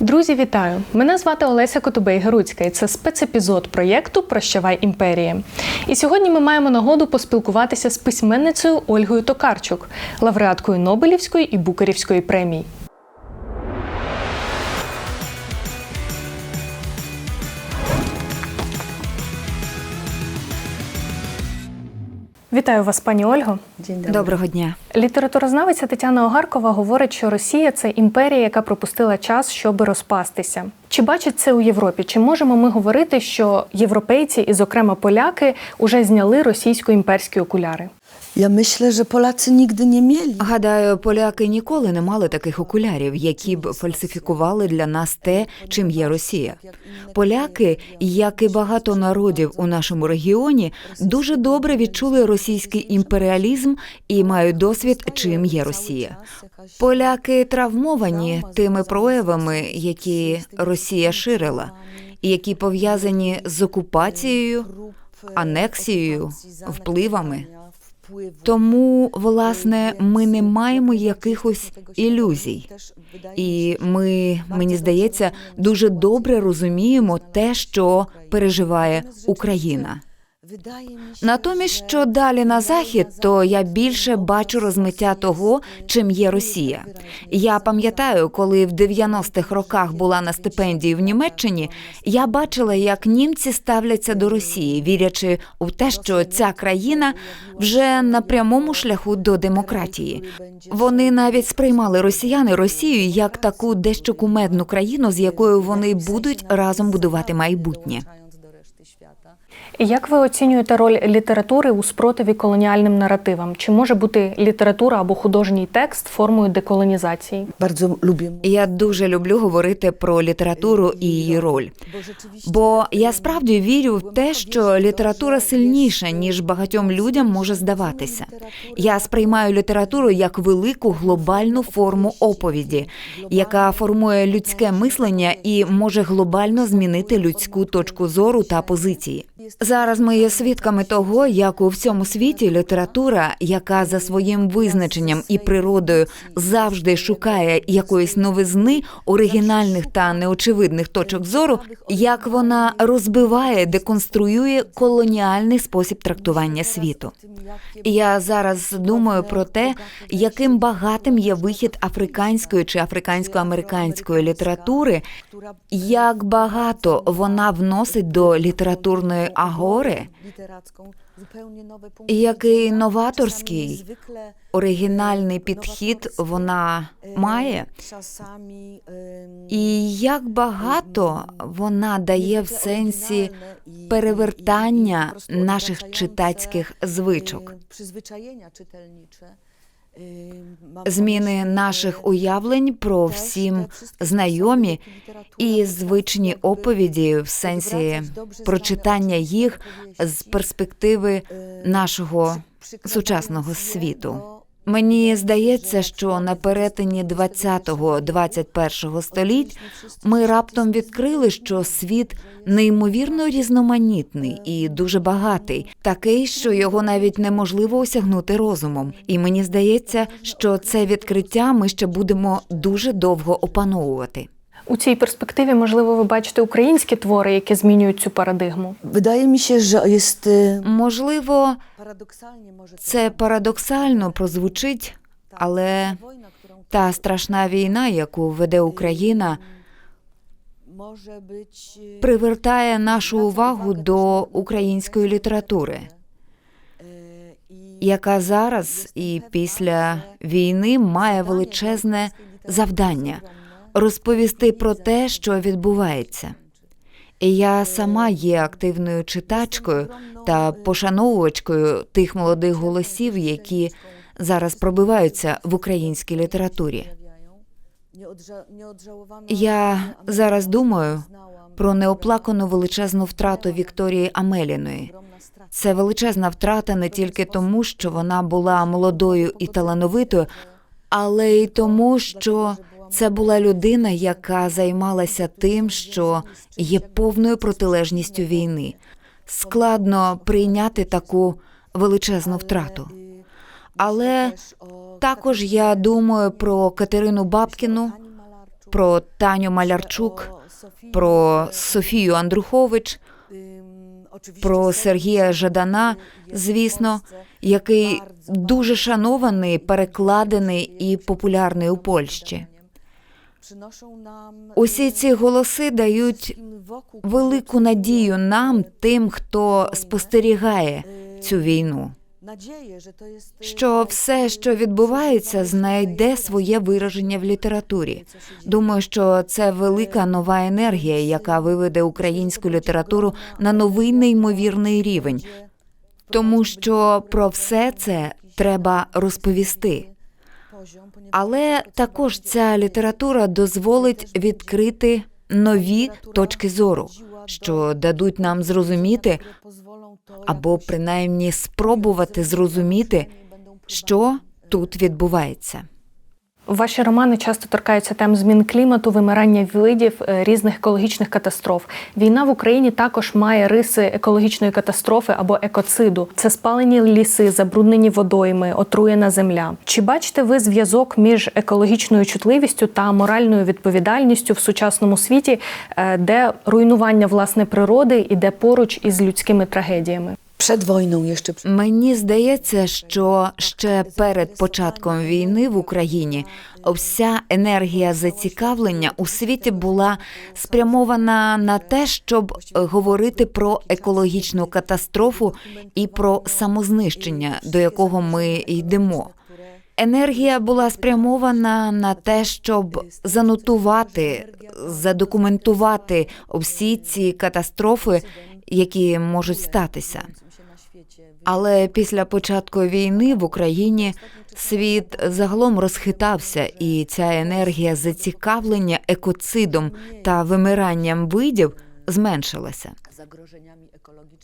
Друзі, вітаю! Мене звати Олеся Котубей Геруцька, і це спецепізод проєкту Прощавай імперії. І сьогодні ми маємо нагоду поспілкуватися з письменницею Ольгою Токарчук, лауреаткою Нобелівської і Букерівської премій. Вітаю вас, пані Ольго. Доброго дня. Літературознавиця Тетяна Огаркова говорить, що Росія це імперія, яка пропустила час, щоб розпастися. Чи бачить це у Європі? Чи можемо ми говорити, що європейці і, зокрема, поляки, уже зняли російсько-імперські окуляри? Ja myślę, że Polacy nigdy nie mieli. Гадаю, поляки ніколи не мали таких окулярів, які б фальсифікували для нас те, чим є Росія. Поляки, як і багато народів у нашому регіоні, дуже добре відчули російський імперіалізм і мають досвід, чим є Росія. Поляки травмовані тими проявами, які Росія ширила, які пов'язані з окупацією, анексією, впливами. Тому, власне, ми не маємо якихось ілюзій. І ми, мені здається, дуже добре розуміємо те, що переживає Україна. Натомість, що далі на захід, то я більше бачу розмиття того, чим є Росія. Я пам'ятаю, коли в 90-х роках була на стипендії в Німеччині, я бачила, як німці ставляться до Росії, вірячи у те, що ця країна вже на прямому шляху до демократії. Вони навіть сприймали росіяни Росію як таку дещо кумедну країну, з якою вони будуть разом будувати майбутнє. І як ви оцінюєте роль літератури у спротиві колоніальним наративам? Чи може бути література або художній текст формою деколонізації? Я дуже люблю говорити про літературу і її роль. Бо я справді вірю в те, що література сильніша, ніж багатьом людям може здаватися. Я сприймаю літературу як велику глобальну форму оповіді, яка формує людське мислення і може глобально змінити людську точку зору та позиції. Зараз ми є свідками того, як у всьому світі література, яка за своїм визначенням і природою завжди шукає якоїсь новизни, оригінальних та неочевидних точок зору, як вона розбиває, деконструює колоніальний спосіб трактування світу. Я зараз думаю про те, яким багатим є вихід африканської чи африкансько-американської літератури, як багато вона вносить до літературної агори, який новаторський оригінальний підхід вона має, і як багато вона дає в сенсі перевертання наших читацьких звичок. Зміни наших уявлень про всім знайомі і звичні оповіді в сенсі прочитання їх з перспективи нашого сучасного світу. Мені здається, що на перетині 20-21 століть ми раптом відкрили, що світ неймовірно різноманітний і дуже багатий, такий, що його навіть неможливо осягнути розумом. І мені здається, що це відкриття ми ще будемо дуже довго опановувати. У цій перспективі, можливо, ви бачите українські твори, які змінюють цю парадигму. Wydaje mi się, że Можливо, paradoksalnie może це парадоксально прозвучить, але та страшна війна, яку веде Україна, привертає нашу увагу до української літератури, яка зараз і після війни має величезне завдання розповісти про те, що відбувається. Я сама є активною читачкою та пошановувачкою тих молодих голосів, які зараз пробиваються в українській літературі. Я зараз думаю про неоплакану величезну втрату Вікторії Амеліної. Це величезна втрата не тільки тому, що вона була молодою і талановитою, але й тому, що це була людина, яка займалася тим, що є повною протилежністю війни. Складно прийняти таку величезну втрату. Але також я думаю про Катерину Бабкіну, про Таню Малярчук, про Софію Андрухович, про Сергія Жадана, звісно, який дуже шанований, перекладений і популярний у Польщі. Усі ці голоси дають велику надію нам, тим, хто спостерігає цю війну, що все, що відбувається, знайде своє вираження в літературі. Думаю, що це велика нова енергія, яка виведе українську літературу на новий неймовірний рівень, тому що про все це треба розповісти. Але також ця література дозволить відкрити нові точки зору, що дадуть нам зрозуміти або принаймні спробувати зрозуміти, що тут відбувається. Ваші романи часто торкаються тем змін клімату, вимирання видів, е, різних екологічних катастроф. Війна в Україні також має риси екологічної катастрофи або екоциду. Це спалені ліси, забруднені водойми, отруєна земля. Чи бачите ви зв'язок між екологічною чутливістю та моральною відповідальністю в сучасному світі, е, де руйнування власне природи іде поруч із людськими трагедіями? Przed wojną jeszcze Мені здається, що ще перед початком війни в Україні вся енергія зацікавлення у світі була спрямована на те, щоб говорити про екологічну катастрофу і про самознищення, до якого ми йдемо. Енергія була спрямована на те, щоб занотувати, задокументувати всі ці катастрофи, які можуть статися. Але після початку війни в Україні світ загалом розхитався, і ця енергія зацікавлення екоцидом та вимиранням видів зменшилася.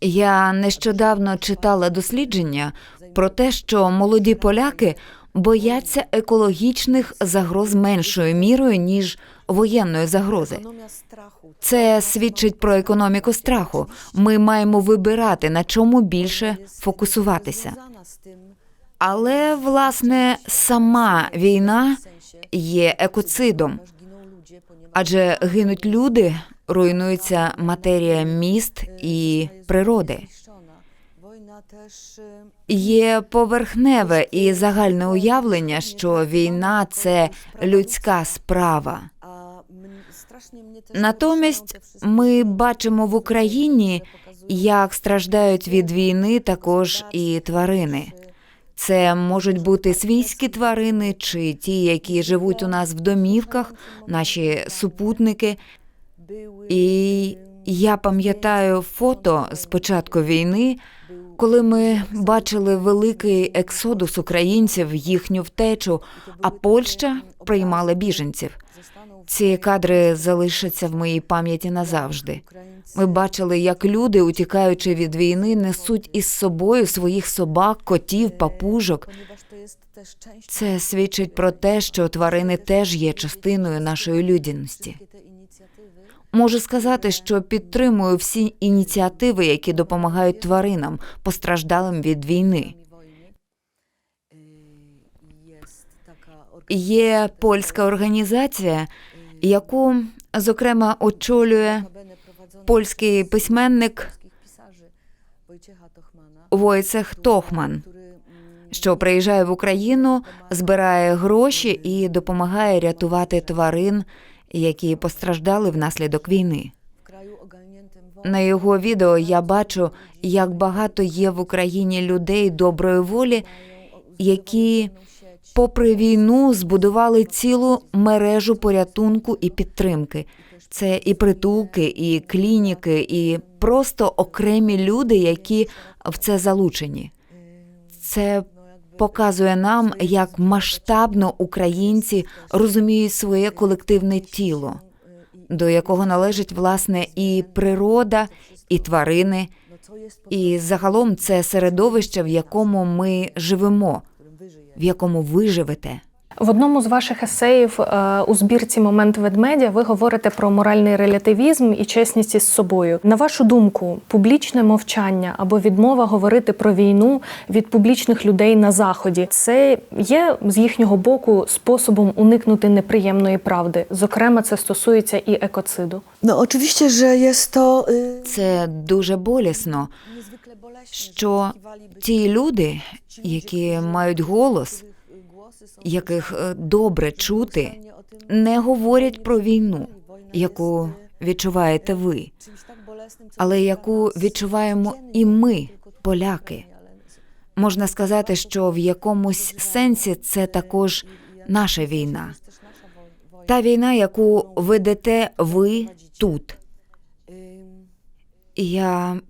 Я нещодавно читала дослідження про те, що молоді поляки бояться екологічних загроз меншою мірою ніж воєнної загрози. Це свідчить про економіку страху. Ми маємо вибирати на чому більше фокусуватися. Але власне сама війна є екоцидом, адже гинуть люди, руйнується матерія міст і природи. Є поверхневе і загальне уявлення, що війна це людська справа. Натомість ми бачимо в Україні, як страждають від війни також і тварини. Це можуть бути свійські тварини чи ті, які живуть у нас в домівках, наші супутники. były, І я пам'ятаю фото з початку війни, коли ми бачили великий ексодус українців, їхню втечу, а Польща приймала біженців. Ці кадри залишаться в моїй пам'яті назавжди. Ми бачили, як люди, утікаючи від війни, несуть із собою своїх собак, котів, папужок. Це свідчить про те, що тварини теж є частиною нашої людяності. Можу сказати, що підтримую всі ініціативи, які допомагають тваринам, постраждалим від війни. Є польська організація, яку зокрема очолює польський письменник Войцех Тохман, що приїжджає в Україну, збирає гроші і допомагає рятувати тварин, які постраждали внаслідок війни. На його відео я бачу, як багато є в Україні людей доброї волі, які, попри війну, збудували цілу мережу порятунку і підтримки. Це і притулки, і клініки, і просто окремі люди, які в це залучені. Це показує нам, як масштабно українці розуміють своє колективне тіло, до якого належить власне і природа, і тварини, і загалом це середовище, в якому ми живемо, в якому ви живете. В одному з ваших есеїв е, у збірці Момент ведмедя ви говорите про моральний релятивізм і чесність із собою. На вашу думку, публічне мовчання або відмова говорити про війну від публічних людей на заході це є з їхнього боку способом уникнути неприємної правди. Зокрема, це стосується і екоциду. No oczywiście, że jest to y, Це дуже болісно, що ті люди, які мають голос, яких е, добре чути, не говорять про війну, яку відчуваєте ви, але яку відчуваємо і ми, поляки. Можна сказати, що в якомусь сенсі це також наша війна, та війна, яку ведете ви тут. Я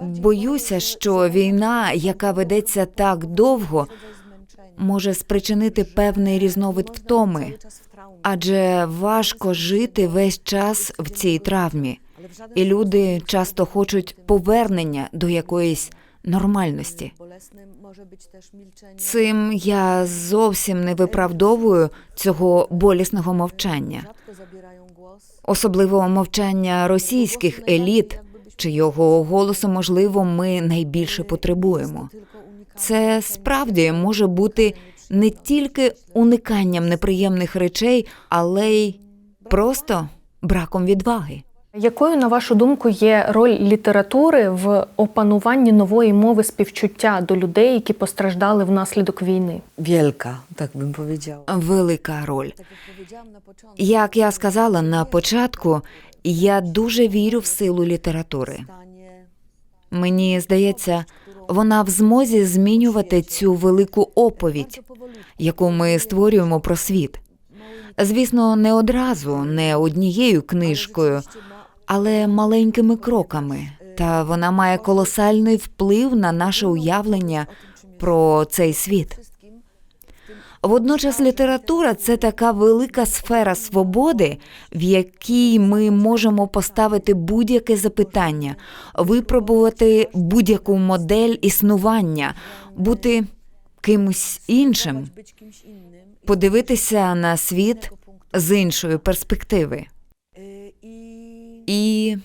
боюся, що війна, яка ведеться так довго, може спричинити певний різновид втоми, адже важко жити весь час в цій травмі, і люди часто хочуть повернення до якоїсь нормальності. Цим я зовсім не виправдовую цього болісного мовчання, особливо мовчання російських еліт, чийого голосу, можливо, ми найбільше потребуємо. Це справді може бути не тільки униканням неприємних речей, але й просто браком відваги. Якою, на вашу думку, є роль літератури в опануванні нової мови співчуття до людей, які постраждали внаслідок війни? Wielka, tak bym powiedziała. Велика роль. Як я сказала на початку, я дуже вірю в силу літератури. Мені здається, вона в змозі змінювати цю велику оповідь, яку ми створюємо про світ. Звісно, не одразу, не однією книжкою, але маленькими кроками. Та вона має колосальний вплив на наше уявлення про цей світ. Водночас література це така велика сфера свободи, в якій ми можемо поставити будь-яке запитання, випробувати будь-яку модель існування, бути кимось іншим, подивитися на світ з іншої перспективи. І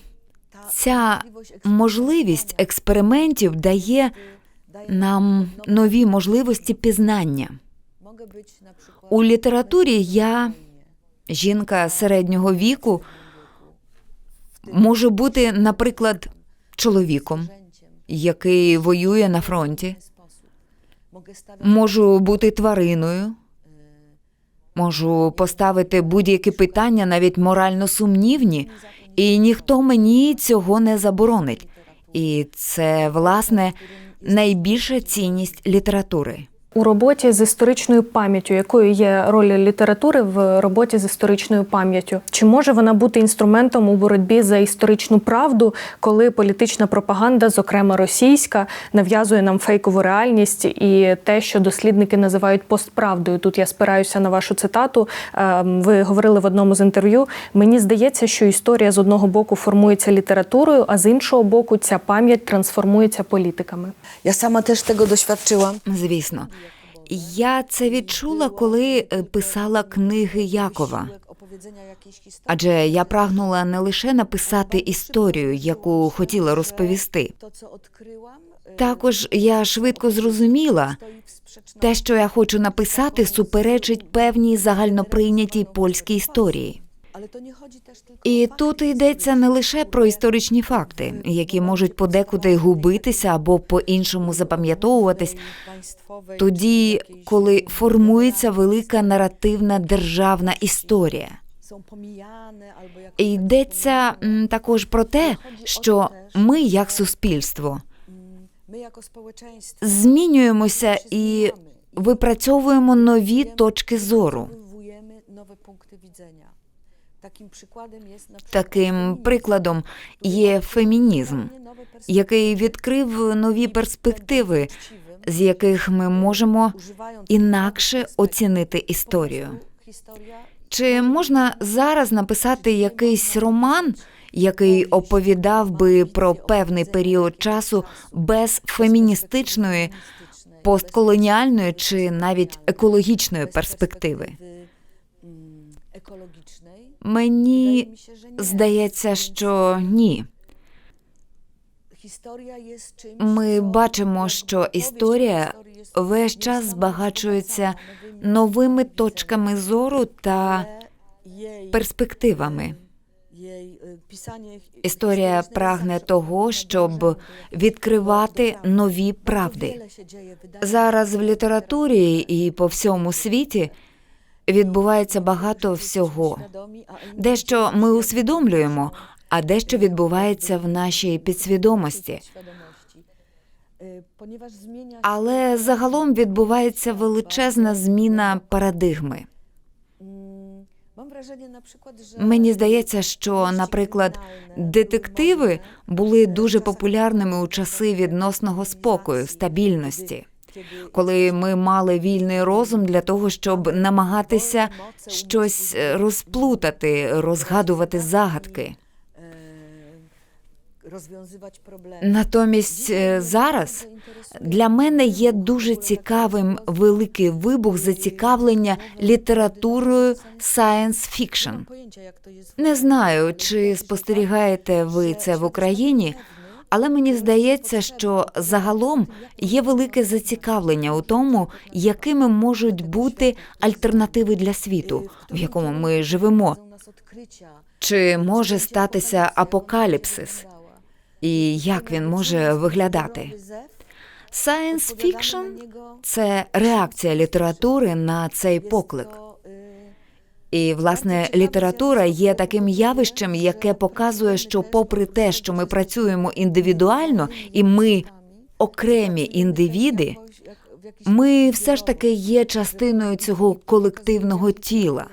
ця можливість експериментів дає нам нові можливості пізнання. У літературі я, жінка середнього віку, можу бути, наприклад, чоловіком, який воює на фронті, можу бути твариною, можу поставити будь-які питання, навіть морально сумнівні, і ніхто мені цього не заборонить. І це, власне, найбільша цінність літератури. У роботі з історичною пам'яттю, якою є роль літератури в роботі з історичною пам'яттю? Чи може вона бути інструментом у боротьбі за історичну правду, коли політична пропаганда, зокрема російська, нав'язує нам фейкову реальність і те, що дослідники називають постправдою? Тут я спираюся на вашу цитату. Ем, Ви говорили в одному з інтерв'ю. Мені здається, що історія з одного боку формується літературою, а з іншого боку, ця пам'ять трансформується політиками. Ja sama też tego doświadczyłam. Звісно, я це відчула, коли е, писала книги Якова. Адже я прагнула не лише написати історію, яку хотіла розповісти. Також я швидко зрозуміла, те, що я хочу написати, суперечить певній загальноприйнятій польській історії. І тут йдеться не лише про історичні факти, які можуть подекуди губитися або по-іншому запам'ятовуватись, тоді, коли формується велика наративна державна історія. Йдеться також про те, що ми, як суспільство, змінюємося і випрацьовуємо нові точки зору. Таким прикладом є фемінізм, який відкрив нові перспективи, з яких ми можемо інакше оцінити історію. Чи можна зараз написати якийсь роман, який оповідав би про певний період часу без феміністичної постколоніальної чи навіть екологічної перспективи. Mm? Мені здається, що ні. Ми бачимо, що історія весь час збагачується новими точками зору та перспективами. e, Історія прагне того, щоб відкривати нові правди. Зараз в літературі і по всьому світі відбувається багато всього. Дещо ми усвідомлюємо, а дещо відбувається в нашій підсвідомості. Але загалом відбувається величезна зміна парадигми. Мені здається, що, наприклад, детективи були дуже популярними у часи відносного спокою, стабільності, коли ми мали вільний розум для того, щоб намагатися щось е, розплутати, розгадувати загадки. Натомість е, зараз для мене є дуже цікавим великий вибух зацікавлення літературою science fiction. Не знаю, чи спостерігаєте ви це в Україні, але мені здається, що загалом є велике зацікавлення у тому, якими можуть бути альтернативи для світу, в якому ми живемо. Чи може статися апокаліпсис, і як він може виглядати? Science fiction – це реакція літератури на цей поклик. І власне література є таким явищем, яке показує, що, попри те, що ми працюємо індивідуально, і ми окремі індивіди, ми все ж таки є частиною цього колективного тіла.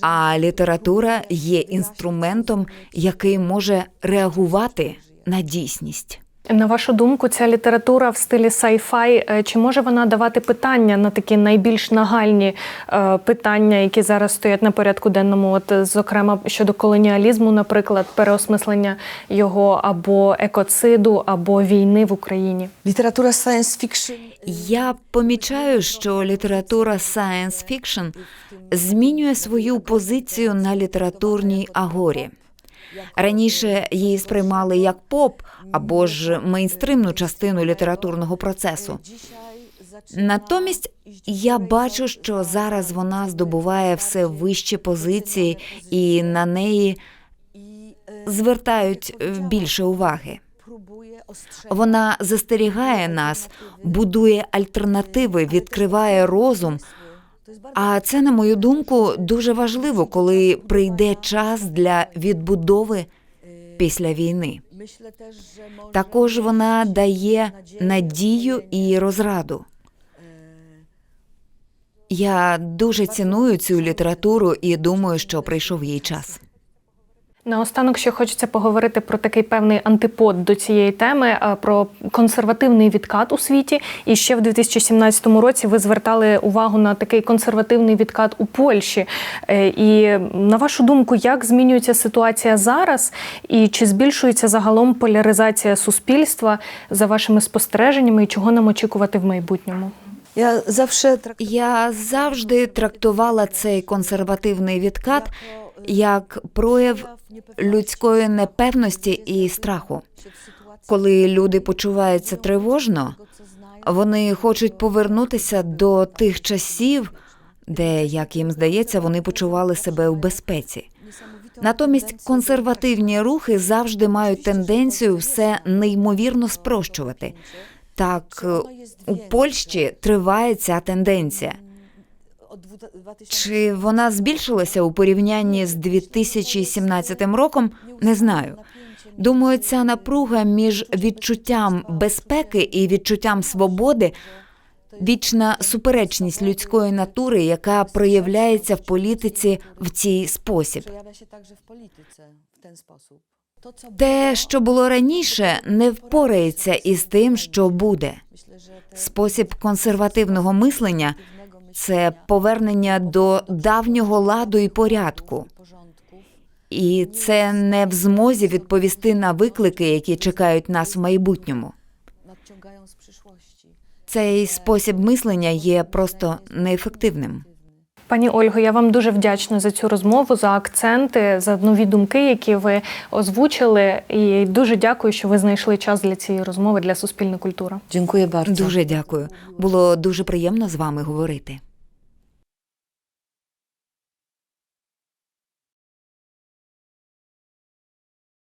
А література є інструментом, який може реагувати на дійсність. На вашу думку, ця література в стилі sci-fi, е, чи може вона давати питання на такі найбільш нагальні е, питання, які зараз стоять на порядку денному? От, зокрема, щодо колоніалізму, наприклад, переосмислення його або екоциду, або війни в Україні? Literatura science fiction Я помічаю, що література science fiction змінює свою позицію на літературній агорі. Раніше її сприймали як поп або ж мейнстримну частину літературного процесу. Натомість я бачу, що зараз вона здобуває все вищі позиції, і на неї звертають е, більше уваги. Вона застерігає нас, будує альтернативи, відкриває розум. А це, на мою думку, дуже важливо, коли прийде час для відбудови після війни. Також вона дає надію і розраду. Я дуже ціную цю літературу і думаю, що прийшов їй час. Наостанок ще хочеться поговорити про такий певний антипод до цієї теми, е, про консервативний відкат у світі. І ще в 2017 році ви звертали увагу на такий консервативний відкат у Польщі. Е, І на вашу думку, як змінюється ситуація зараз, і чи збільшується загалом поляризація суспільства за вашими спостереженнями, і чого нам очікувати в майбутньому? Я завжди трактувала цей консервативний відкат як прояв людської непевності і страху. Коли люди почуваються тривожно, вони хочуть повернутися до тих часів, де, як їм здається, вони почували себе у безпеці. Натомість консервативні рухи завжди мають тенденцію все неймовірно спрощувати. Так, у Польщі триває ця тенденція. Чи вона збільшилася у порівнянні з 2017 роком? Не знаю. Думаю, ця напруга між відчуттям безпеки і відчуттям свободи вічна суперечність людської натури, яка проявляється в політиці в цій спосіб. Те, що було раніше, не впорається із тим, що буде. Спосіб консервативного мислення це повернення до давнього ладу і порядку. І це не в змозі відповісти на виклики, які чекають нас в майбутньому. Цей спосіб мислення є просто неефективним. Пані Ольго, я вам дуже вдячна за цю розмову, за акценти, за нові думки, які ви озвучили. І дуже дякую, що ви знайшли час для цієї розмови для Суспільна культура. Дякую. Дуже дякую. Було дуже приємно з вами говорити.